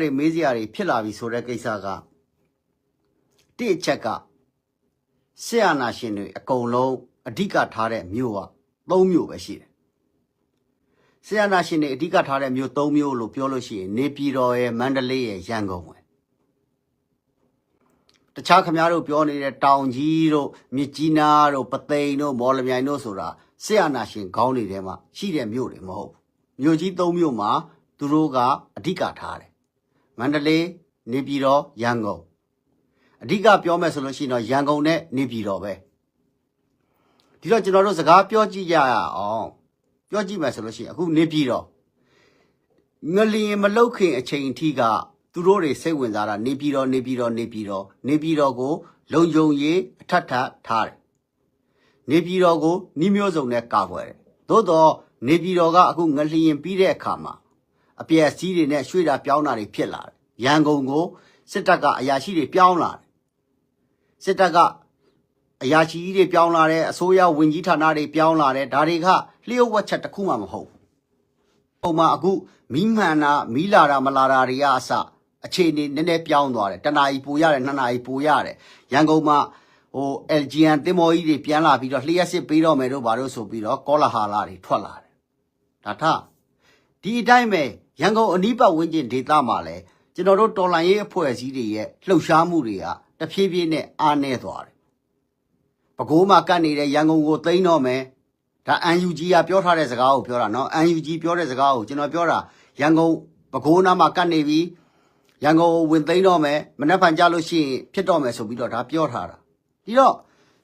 တွေမေးစရာတွေဖြစ်လာပြီဆိုတဲ့ကိစ္စကတိအချက်ကဆရာနာရှင်တွေအကုန်လုံးအဓိကထားတဲ့မြို့က၃မြို့ပဲရှိတယ်ဆရာနာရှင်တွေအဓိကထားတဲ့မြို့၃မြို့လို့ပြောလို့ရှိရင်နေပြည်တော်ရဲ့မန္တလေးရဲ့ရန်ကုန်ပဲတခြားခမားတို့ပြောနေတဲ့တောင်ကြီးတို့မြစ်ကြီးနားတို့ပသိမ်တို့မော်လမြိုင်တို့ဆိုတာဆရာနာရှင်ခေါင်းတွေထဲမှာရှိတဲ့မြို့တွေမဟုတ်ဘူးမြို့ကြီး၃မြို့မှာသူတို့ကအဓိကထားတယ် မန္တလေးနေပြည်တော်ရန်ကုန်အဓိကပြောမယ်ဆိုလို့ရှိရင်တော့ရန်ကုန်နဲ့နေပြည်တော်ပဲဒီတော့ကျွန်တော်တို့စကားပြောကြည့်ကြရအောင်ပြောကြည့်မယ်ဆိုလို့ရှိရင်အခုနေပြည်တော်ငလျင်မလုတ်ခင်အချိန်အထိကသူတို့တွေစိတ်ဝင်စားတာနေပြည်တော်နေပြည်တော်နေပြည်တော်နေပြည်တော်ကို လုံခြုံရေးအထက်ထပ်ထားတယ်နေပြည်တော်ကိုနှီးမျိုးစုံနဲ့ကာကွယ်တယ်သို့တော့နေပြည်တော်ကအခုငလျင်ပြီးတဲ့အခါမှာ အပြည့်အစည်းတွေနဲ့ရွှေ့တာပြောင်းတာတွေဖြစ်လာတယ်။ရန်ကုန်ကိုစစ်တပ်ကအရာရှိတွေပြောင်းလာတယ်။စစ်တပ်ကအရာရှိကြီးတွေပြောင်းလာတယ်အစိုးရဝန်ကြီးဌာနတွေပြောင်းလာတယ်ဒါတွေကလျှို့ဝှက်ချက်တစ်ခုမှမဟုတ်ဘူး။ပုံမှန်အခုမီးမှန်တာမီးလာတာမလာတာတွေကအစအခြေအနေနည်းနည်းပြောင်းသွားတယ်။တနာ ਈ ပူရတယ်နှစ်နာရီပူရတယ်။ရန်ကုန်မှာဟို LGN တင်မော်ကြီးတွေပြန်လာပြီးတော့လျှက်စစ်ပေးတော့မယ်တို့ဘာလို့ဆိုပြီးတော့ကောလာဟာလာတွေထွက်လာတယ်။ဒါထဒီအတိုင်းပဲ ရန်ကုန်အနီးပတ်ဝန်းကျင်ဒေသမှာလည်းကျွန်တော်တို့တော်လန်ရေးအဖွဲ့အစည်းတွေရဲ့လှုပ်ရှားမှုတွေကတဖြည်းဖြည်းနဲ့အားနည်းသွားတယ်။ပဲခူးမှာကတ်နေတဲ့ရန်ကုန်ကိုသိမ်းတော့မယ်။ဒါ UNG ကပြောထားတဲ့စကားကိုပြောတာနော်။ UNG ပြောတဲ့စကားကိုကျွန်တော်ပြောတာရန်ကုန်ပဲခူးနားမှာကတ်နေပြီ။ရန်ကုန်ကိုဝင်သိမ်းတော့မယ်။မနေ့ဖန်ကြလို့ရှိရင်ဖြစ်တော့မယ်ဆိုပြီးတော့ဒါပြောထားတာ။ဒီတော့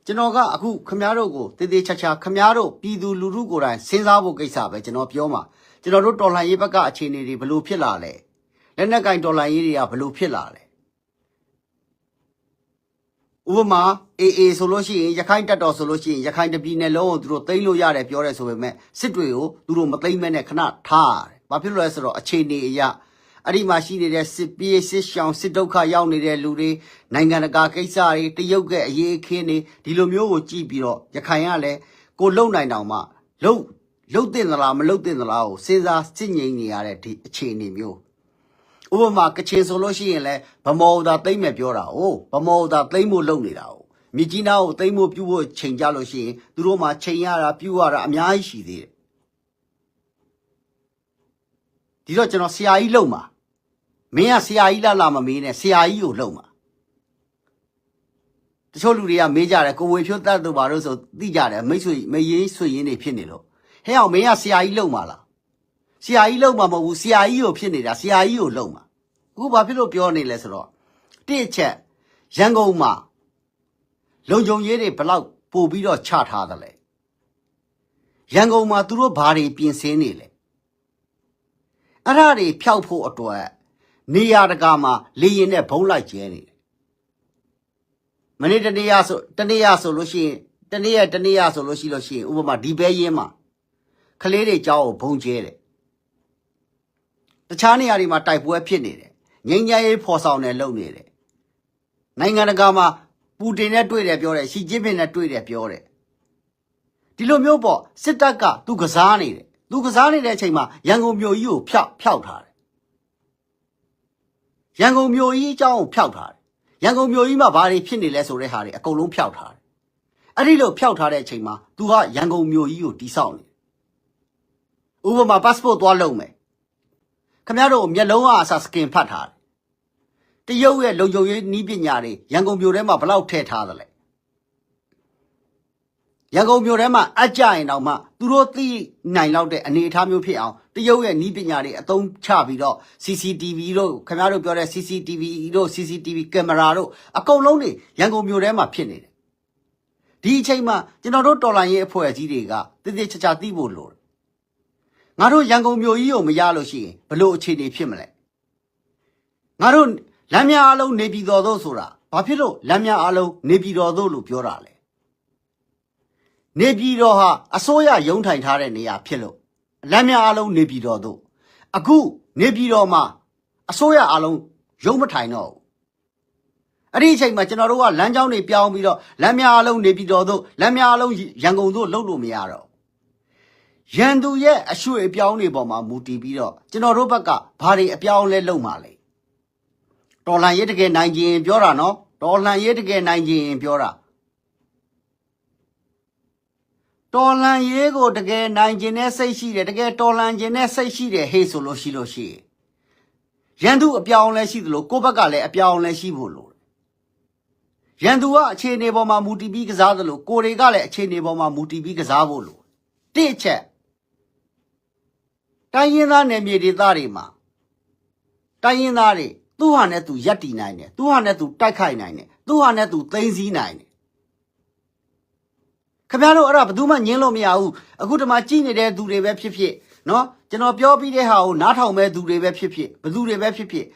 ကျွန်တော်ကအခုခမားတို့ကိုတေးသေးချာချာခမားတို့ပြည်သူလူထုကိုယ်တိုင်စဉ်းစားဖို့ကိစ္စပဲကျွန်တော်ပြောမှာ ကျွန်တော်တို့တော်လှန်ရေးဘက်ကအခြေအနေတွေဘယ်လိုဖြစ်လာလဲလက်နက်ကင်တော်လှန်ရေးတွေကဘယ်လိုဖြစ်လာလဲဥပမာအေအေဆိုလို့ရှိရင်ရခိုင်တပ်တော်ဆိုလို့ရှိရင်ရခိုင်တပြည်နယ်လုံးကိုသူတို့သိမ်းလို့ရတယ်ပြောတယ်ဆိုပေမဲ့စစ်တွေကိုသူတို့မသိမ်းမဲနဲ့ခဏထားရတယ်။ဘာဖြစ်လို့လဲဆိုတော့အခြေအနေအရာအဲ့ဒီမှာရှိနေတဲ့စစ်ပြေးစစ်ရှောင်စစ်ဒုက္ခရောက်နေတဲ့လူတွေနိုင်ငံတကာကိစ္စတွေတရုတ်ကအေးအခင်းတွေဒီလိုမျိုးကိုကြည့်ပြီးတော့ရခိုင်ကလည်းကိုလုံနိုင်တောင်မှလုံ လုံတင်သလားမလုံတင်သလားကိုစဉ်းစားစစ်ငိမ့်နေရတဲ့ဒီအခြေအနေမျိုးဥပမာကချင်ဆိုလို့ရှိရင်လည်းဗမော်သာသိမ့်မယ်ပြောတာ哦ဗမော်သာသိမ့်ဖို့လုပ်နေတာ哦မြကြီးနားကိုသိမ့်ဖို့ပြုဖို့ချိန်ကြလို့ရှိရင်သူတို့မှချိန်ရတာပြုရတာအများကြီးရှိသေးတယ်ဒီတော့ကျွန်တော်ဆရာကြီးလုံမှာမင်းကဆရာကြီးလာလာမမေးနဲ့ဆရာကြီးကိုလုံမှာတချို့လူတွေကမေးကြတယ်ကိုဝေဖြိုးတတ်တို့ဘာလို့ဆိုသိကြတယ်မိတ်ဆွေမရင်းဆွေရင်းတွေဖြစ်နေလို့ ဟဲ့အောင်မင်းကဆရာကြီးလုံမှာလားဆရာကြီးလုံမှာမဟုတ်ဘူးဆရာကြီးကိုဖြစ်နေတာဆရာကြီးကိုလုံမှာအခုဘာဖြစ်လို့ပြောနေလဲဆိုတော့တစ်အချက်ရန်ကုန်မှာလုံခြုံရေးတွေဘလောက်ပို့ပြီးတော့ချထားတယ်လဲရန်ကုန်မှာသူတို့ဘာတွေပြင်ဆင်နေလဲအဲ့ဒါတွေဖျောက်ဖို့အတွက်နေရာတကာမှာလေရင်နဲ့ဘုံလိုက်ကျဲနေတယ်မနေ့တနေ့ရဆိုတနေ့ရဆိုလို့ရှိရင်တနေ့ရတနေ့ရဆိုလို့ရှိလို့ရှိရင်ဥပမာဒီဘဲရင်းမှာ ကလေးတွေကြောက်ကိုဘုံကျဲတယ်တခြားနေရာတွေမှာတိုက်ပွဲဖြစ်နေတယ်ငိမ့်ညရေးဖော်ဆောင်တယ်လုပ်နေတယ်နိုင်ငံတကာမှာပူတင်နဲ့တွေ့တယ်ပြောတယ်ရှီကျင်းပင်နဲ့တွေ့တယ်ပြောတယ်ဒီလိုမျိုးပေါ့စစ်တပ်ကသူကစားနေတယ်သူကစားနေတဲ့အချိန်မှာရန်ကုန်မြို့ကြီးကိုဖျောက်ဖျောက်ထားတယ်ရန်ကုန်မြို့ကြီးအကြောင်းကိုဖျောက်ထားတယ်ရန်ကုန်မြို့ကြီးမှာဘာတွေဖြစ်နေလဲဆိုတဲ့ဟာတွေအကုန်လုံးဖျောက်ထားတယ်အဲ့ဒီလိုဖျောက်ထားတဲ့အချိန်မှာ तू ကရန်ကုန်မြို့ကြီးကိုတိဆောက်နေတယ် ဥပမာ passport သွားလုပ်မယ်ခင်ဗျားတို့မျက်လုံးကအစားစကင်ဖတ်ထားတယ်တရုတ်ရဲ့လုံခြုံရေးနီးပညာတွေရန်ကုန်မြို့ထဲမှာဘယ်လောက်ထည့်ထားသလဲရန်ကုန်မြို့ထဲမှာအကြရင်တော့မှသူတို့သိနိုင်လောက်တဲ့အနေအထားမျိုးဖြစ်အောင်တရုတ်ရဲ့နီးပညာတွေအသုံးချပြီးတော့ CCTV တို့ခင်ဗျားတို့ပြောတဲ့ CCTV တို့ CCTV ကင်မရာတို့အကုန်လုံးတွေရန်ကုန်မြို့ထဲမှာဖြစ်နေတယ်ဒီအချိန်မှာကျွန်တော်တို့တော်လိုင်းရေးအဖွဲ့အစည်းတွေကတည်တည်ချာချာသိဖို့လိုတယ် ငါတို့ရန်ကုန်မြို့ကြီးကိုမရလို့ရှိရင်ဘလို့အခြေအနေဖြစ်မလဲငါတို့လမ်းများအလုံးနေပြည်တော်သို့ဆိုတာဘာဖြစ်လို့လမ်းများအလုံးနေပြည်တော်သို့လို့ပြောတာလဲနေပြည်တော်ဟာအစိုးရရုံးထိုင်ထားတဲ့နေရာဖြစ်လို့လမ်းများအလုံးနေပြည်တော်သို့အခုနေပြည်တော်မှာအစိုးရအလုံးရုံးမထိုင်တော့ဘူးအဲ့ဒီအချိန်မှာကျွန်တော်တို့ကလမ်းကြောင်းတွေပြောင်းပြီးတော့လမ်းများအလုံးနေပြည်တော်သို့လမ်းများအလုံးရန်ကုန်သို့လှုပ်လို့မရတော့ ရန်သူရဲ့အရွှေ့အပြောင်းတွေပေါ်မှာမူတည်ပြီးတော့ကျွန်တော်တို့ဘက်ကဘာတွေအပြောင်းလဲလုပ်မှာလဲတော်လှန်ရေးတကယ်နိုင်ခြင်းပြောတာနော်တော်လှန်ရေးတကယ်နိုင်ခြင်းပြောတာတော်လှန်ရေးကိုတကယ်နိုင်ခြင်းနဲ့စိတ်ရှိတယ်တကယ်တော်လှန်ခြင်းနဲ့စိတ်ရှိတယ်ဟေးဆိုလို့ရှိလို့ရှိရင်ရန်သူအပြောင်းလဲရှိသလိုကိုယ့်ဘက်ကလည်းအပြောင်းလဲရှိဖို့လိုတယ်ရန်သူကအခြေအနေပေါ်မှာမူတည်ပြီးကစားသလိုကိုယ်တွေကလည်းအခြေအနေပေါ်မှာမူတည်ပြီးကစားဖို့လိုတယ်တစ်အချက် တိုင်းရင်းသားနယ်မြေဒေသတွေမှာတိုင်းရင်းသားတွေသူ့ဟာနဲ့သူရက်တီနိုင်တယ်သူ့ဟာနဲ့သူတိုက်ခိုက်နိုင်တယ်သူ့ဟာနဲ့သူသိမ်းဆည်းနိုင်တယ်ခင်ဗျားတို့အဲ့ဒါဘယ်သူမှညင်းလို့မရဘူးအခုဒီမှာကြည်နေတဲ့သူတွေပဲဖြစ်ဖြစ်နော်ကျွန်တော်ပြောပြီးတဲ့ဟာကိုနားထောင်မဲ့သူတွေပဲဖြစ်ဖြစ်ဘယ်သူတွေပဲဖြစ်ဖြစ်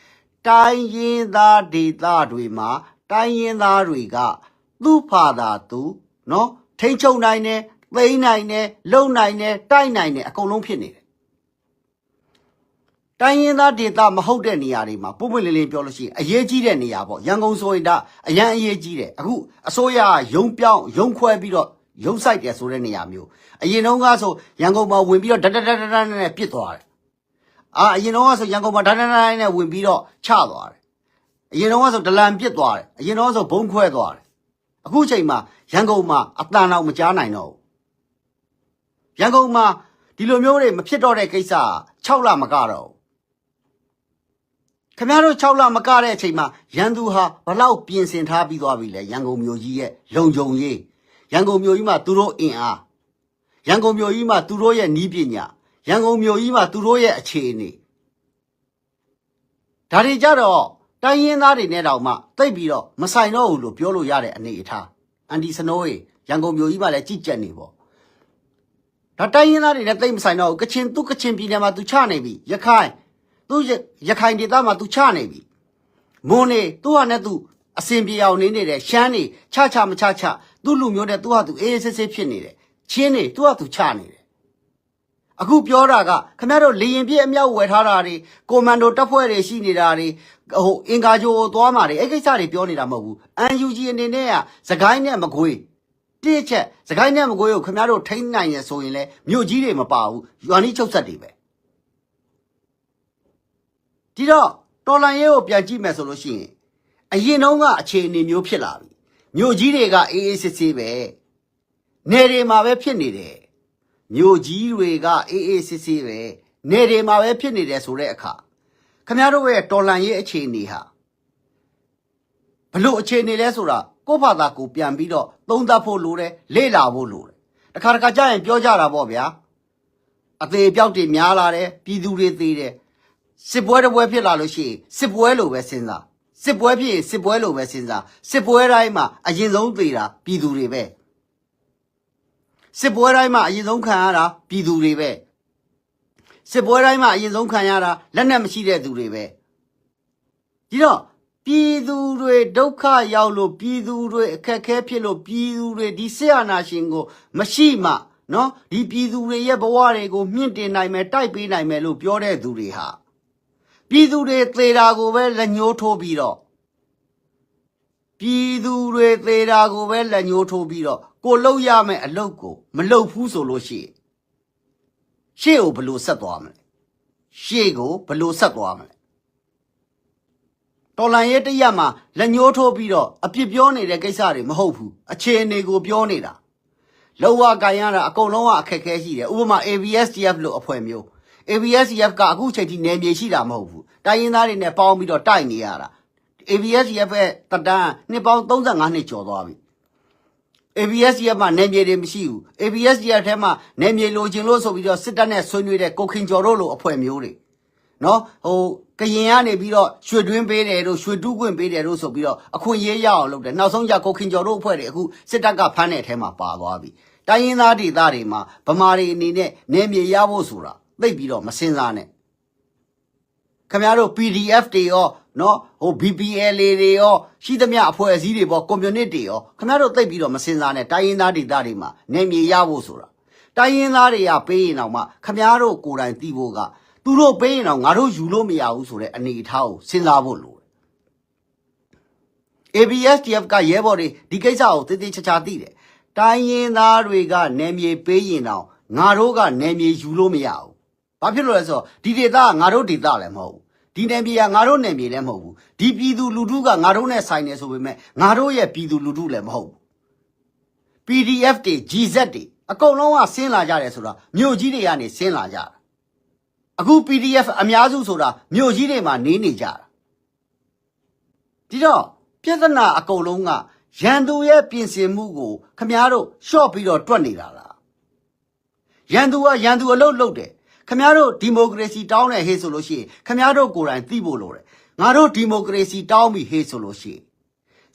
တိုင်းရင်းသားဒေသတွေမှာတိုင်းရင်းသားတွေကသူ့ဖာသာသူနော်ထိန်ချုံနိုင်တယ်သိမ်းနိုင်တယ်လုံနိုင်တယ်တိုက်နိုင်တယ်အကုန်လုံးဖြစ်နေတယ် တိုင်းရင်းသားဒေသမဟုတ်တဲ့နေရာတွေမှာပုံပွင့်လင်းလင်းပြောလို့ရှိရင်အရေးကြီးတဲ့နေရာပေါ့ရန်ကုန်ဆိုရင်ဒါအရန်အရေးကြီးတယ်အခုအစိုးရကရုံပြောင်းရုံခွဲပြီးတော့ရုံဆိုင်တယ်ဆိုတဲ့နေရာမျိုးအရင်တုန်းကဆိုရန်ကုန်မှာဝင်ပြီးတော့ဒဒဒဒဒနဲ့ပြစ်သွားတယ်အာအရင်တုန်းကဆိုရန်ကုန်မှာဒဒဒဒနဲ့ဝင်ပြီးတော့ချသွားတယ်အရင်တုန်းကဆိုဒလန်ပြစ်သွားတယ်အရင်တုန်းကဆိုဘုံခွဲသွားတယ်အခုချိန်မှာရန်ကုန်မှာအတန်တော့မကြားနိုင်တော့ဘူးရန်ကုန်မှာဒီလိုမျိုးတွေမဖြစ်တော့တဲ့ကိစ္စ6လမကတော့ဘူး ခင်ဗျားတို့6လမကတဲ့အချိန်မှာရန်သူဟာဘလောက်ပြင်ဆင်ထားပြီးသွားပြီလဲရန်ကုန်မြို့ကြီးရဲ့လုံခြုံရေးရန်ကုန်မြို့ကြီးမှာသူတို့အင်အားရန်ကုန်မြို့ကြီးမှာသူတို့ရဲ့နီးပညာရန်ကုန်မြို့ကြီးမှာသူတို့ရဲ့အခြေအနေဒါတွေကြတော့တိုင်းရင်းသားတွေနဲ့တောင်မှတိတ်ပြီးတော့မဆိုင်တော့ဘူးလို့ပြောလို့ရတဲ့အနေအထားအန်ဒီစနိုးရေရန်ကုန်မြို့ကြီးမှာလည်းကြည်ကြက်နေပေါ့ဒါတိုင်းရင်းသားတွေနဲ့တိတ်မဆိုင်တော့ဘူးကချင်သူကချင်ပြည်နယ်မှာသူချနေပြီရခိုင် သူရရခိုင်ဒေသမှာသူချနေပြီမွန်နေသူဟာနဲ့သူအစင်ပြေအောင်နေနေတယ်ရှမ်းနေချချမချချသူ့လူမျိုးနဲ့သူဟာသူအေးအေးဆေးဆေးဖြစ်နေတယ်ချင်းနေသူဟာသူချနေတယ်အခုပြောတာကခင်ဗျားတို့လေရင်ပြည့်အမြောက်ဝယ်ထားတာတွေကွန်မန်ဒိုတပ်ဖွဲ့တွေရှိနေတာတွေဟိုအင်ကာဂျိုကိုသွားမှာတွေအဲ့ကိစ္စတွေပြောနေတာမဟုတ်ဘူး UNG အနေနဲ့ကစကိုင်းနဲ့မကွေးတိကျက်စကိုင်းနဲ့မကွေးကိုခင်ဗျားတို့ထိန်းနိုင်ရဆိုရင်လေမြို့ကြီးတွေမပါဘူးရွာနီးချုပ်ဆက်တွေပဲ ဒီတော့တော်လန်ရဲကိုပြန်ကြည့်မယ်ဆိုလို့ရှိရင်အရင်တုန်းကအခြေအနေမျိုးဖြစ်လာပြီမြို့ကြီးတွေကအေးအေးဆေးဆေးပဲနယ်တွေမှာပဲဖြစ်နေတယ်မြို့ကြီးတွေကအေးအေးဆေးဆေးပဲနယ်တွေမှာပဲဖြစ်နေတယ်ဆိုတဲ့အခါခမရတို့ရဲ့တော်လန်ရဲအခြေအနေဟာဘလို့အခြေအနေလဲဆိုတာကိုယ့်ဘာသာကိုပြန်ပြီးတော့သုံးသပ်ဖို့လိုတယ်လေ့လာဖို့လိုတယ်တခါတခါကြာရင်ပြောကြတာပေါ့ဗျာအသေးအပြောက်တွေများလာတယ်ပြည်သူတွေသေးတယ် စစ်ပွဲတစ်ပွဲဖြစ်လာလို့ရှိရင်စစ်ပွဲလိုပဲစဉ်းစားစစ်ပွဲဖြစ်ရင်စစ်ပွဲလိုပဲစဉ်းစားစစ်ပွဲတိုင်းမှာအရင်ဆုံးသေတာပြည်သူတွေပဲစစ်ပွဲတိုင်းမှာအရင်ဆုံးခံရတာပြည်သူတွေပဲစစ်ပွဲတိုင်းမှာအရင်ဆုံးခံရတာလက်နက်မရှိတဲ့သူတွေပဲဒီတော့ပြည်သူတွေဒုက္ခရောက်လို့ပြည်သူတွေအခက်အခဲဖြစ်လို့ပြည်သူတွေဒီဆရာနာရှင်ကို မရှိမှနော်ဒီပြည်သူတွေရဲ့ဘဝတွေကိုမြင့်တင်နိုင်မယ်တိုက်ပေးနိုင်မယ်လို့ပြောတဲ့သူတွေဟာ ပြည်သူတွေသေတာကိုပဲလက်ညှိုးထိုးပြီးတော့ပြည်သူတွေသေတာကိုပဲလက်ညှိုးထိုးပြီးတော့ကိုလှုပ်ရမယ်အလုပ်ကို မလှုပ်ဘူးဆိုလို့ရှိရင်ရှေ့ကိုဘယ်လို့ဆက်သွားမလဲရှေ့ကိုဘယ်လို့ဆက်သွားမလဲတော်လန်ရဲ့တရက်မှာလက်ညှိုးထိုးပြီးတော့အပြစ်ပြောနေတဲ့ကိစ္စတွေမဟုတ်ဘူးအခြေအနေကိုပြောနေတာလောဝကန်ရတာအကုန်လုံးကအခက်အခဲရှိတယ်ဥပမာ ABSDF လို့အဖွဲ့မျိုး ABSDF ကအခုချိန်ထိနယ်မြေရှိတာမဟုတ်ဘူးတိုင်းရင်းသားတွေနဲ့ပေါင်းပြီးတော့တိုက်နေရတာ ABSDF ရဲ့တတန်းနှစ်ပေါင်း35နှစ်ကျော်သွားပြီ ABSDF မှာနယ်မြေတွေမရှိဘူး ABSDF ထဲမှာနယ်မြေလိုချင်လို့ဆိုပြီးတော့စစ်တပ်နဲ့ဆွေးနွေးတဲ့ကိုခင်ကျော်တို့လိုအဖွဲ့မျိုးတွေနော်ဟိုကရင်ကနေပြီးတော့ရွှေတွင်းပေးတယ်တို့ရွှေတူးခွင့်ပေးတယ်တို့ဆိုပြီးတော့အခွင့်အရေးရအောင်လုပ်တယ်နောက်ဆုံးကျကိုခင်ကျော်တို့အဖွဲ့တွေအခုစစ်တပ်ကဖမ်းတဲ့အထဲမှာပါသွားပြီတိုင်းရင်းသားဒေသတွေမှာဗမာတွေအနေနဲ့နယ်မြေရဖို့ဆိုတာ သိပ်ပြီးတော့မစင်စားနဲ့ခင်ဗျားတို့ PDF တွေရောနော်ဟို BPL တွေရောရှိသမျှအဖွဲ့အစည်းတွေပေါ့ကွန်မြူနတီတွေရောခင်ဗျားတို့သိပ်ပြီးတော့မစင်စားနဲ့တိုင်းရင်းသားဒေသတွေမှာနေမြေရဖို့ဆိုတာတိုင်းရင်းသားတွေကပေးရင်တော့မှခင်ဗျားတို့ကိုယ်တိုင်သိဖို့ကသူတို့ပေးရင်တော့ငါတို့ယူလို့မရဘူးဆိုတဲ့အနေအထားကိုစဉ်းစားဖို့လိုတယ် ABSDF ကရဲဘော်တွေဒီကိစ္စကိုတည်တည်ချာချာသိတယ်တိုင်းရင်းသားတွေကနေမြေပေးရင်တော့ငါတို့ကနေမြေယူလို့မရဘူး ဘာဖြစ်လို့လဲဆိုတော့ဒီဒေသကငါတို့ဒေသလည်းမဟုတ်ဘူးဒီနယ်မြေကငါတို့နယ်မြေလည်းမဟုတ်ဘူးဒီပြည်သူလူထုကငါတို့နဲ့ဆိုင်နေဆိုပေမဲ့ငါတို့ရဲ့ပြည်သူလူထုလည်းမဟုတ်ဘူး PDF တွေ GZ တွေအကုန်လုံးကဆင်းလာကြတယ်ဆိုတာမြို့ကြီးတွေကနေဆင်းလာကြတာအခု PDF အများစုဆိုတာမြို့ကြီးတွေမှာနေနေကြတာဒီတော့ပြဿနာအကုန်လုံးကရန်သူရဲ့ပြင်ဆင်မှုကိုခမားတို့ရှော့ပြီးတော့တွက်နေတာလားရန်သူကရန်သူအလုပ်လုပ်တယ် ခမားတို့ဒီမိုကရေစီတောင်းတယ်ဟေးဆိုလို့ရှိရင်ခမားတို့ကိုယ်တိုင်သိဖို့လိုတယ်ငါတို့ဒီမိုကရေစီတောင်းပြီဟေးဆိုလို့ရှိရင်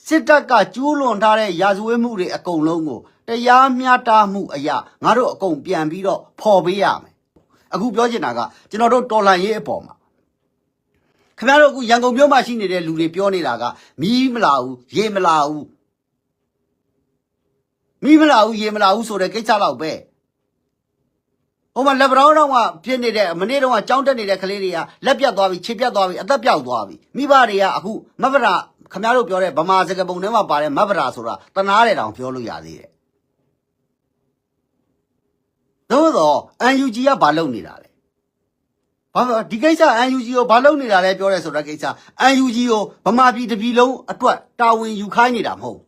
စစ်တပ်ကကျူးလွန်ထားတဲ့ရာဇဝတ်မှုတွေအကုန်လုံးကိုတရားမျှတမှုအရာငါတို့အကုန်ပြန်ပြီးတော့ဖော်ပေးရမယ်အခုပြောချင်တာကကျွန်တော်တို့တော်လှန်ရေးအပေါ်မှာခင်ဗျားတို့အခုရန်ကုန်မြို့မှာရှိနေတဲ့လူတွေပြောနေတာကမီးမလာဘူးရေမလာဘူးမီးမလာဘူးရေမလာဘူးဆိုတဲ့ကိစ္စတော့ပဲ ဟိုမှာလက်ဗရောင်းတော့ကဖြစ်နေတဲ့မနေ့တော့ကကြောင်းတက်နေတဲ့ကလေးတွေကလက်ပြတ်သွားပြီခြေပြတ်သွားပြီအသက်ပြောက်သွားပြီမိဘတွေကအခုမဗရာခင်ဗျားတို့ပြောတဲ့ဗမာစကားပုံထဲမှာပါတဲ့မဗရာဆိုတာတနာတယ်တောင်ပြောလို့ရသေးတယ်သို့တော့ UNG ကဘာလုပ်နေတာလဲဘာလို့ဒီကိစ္စ UNG ကိုဘာလုပ်နေတာလဲပြောရဲဆိုတဲ့ကိစ္စ UNG ကိုဗမာပြည်တစ်ပြည်လုံးအတွက်တာဝန်ယူခိုင်းနေတာမဟုတ်ဘူး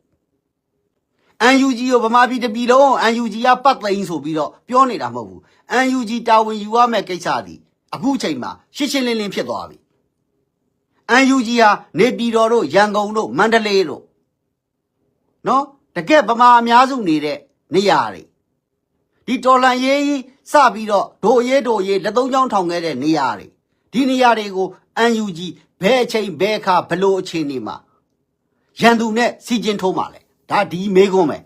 UNG ကိုဗမာပြည်တစ်ပြည်လုံး UNG ကပတ်သိန်းဆိုပြီးတော့ပြောနေတာမဟုတ်ဘူး UNG တာဝန်ယူရမယ့်ကိစ္စဒီအခုချိန်မှာရှင်းရှင်းလင်းလင်းဖြစ်သွားပြီ UNG ဟာနေပြည်တော်တို့ရန်ကုန်တို့မန္တလေးတို့နော်တကယ်ဗမာအများစုနေတဲ့နေရာတွေဒီတော်လန်ရေးကြီးစပြီးတော့ဒိုရေးဒိုရေးလက်သုံးချောင်းထောင်ခဲ့တဲ့နေရာတွေဒီနေရာတွေကို UNG ဘယ်အချိန်ဘယ်အခါဘယ်လိုအချိန်နေမှာရန်သူနဲ့စီကျင်ထိုးမှလဲ ဒါဒီမေးခွန်းပဲ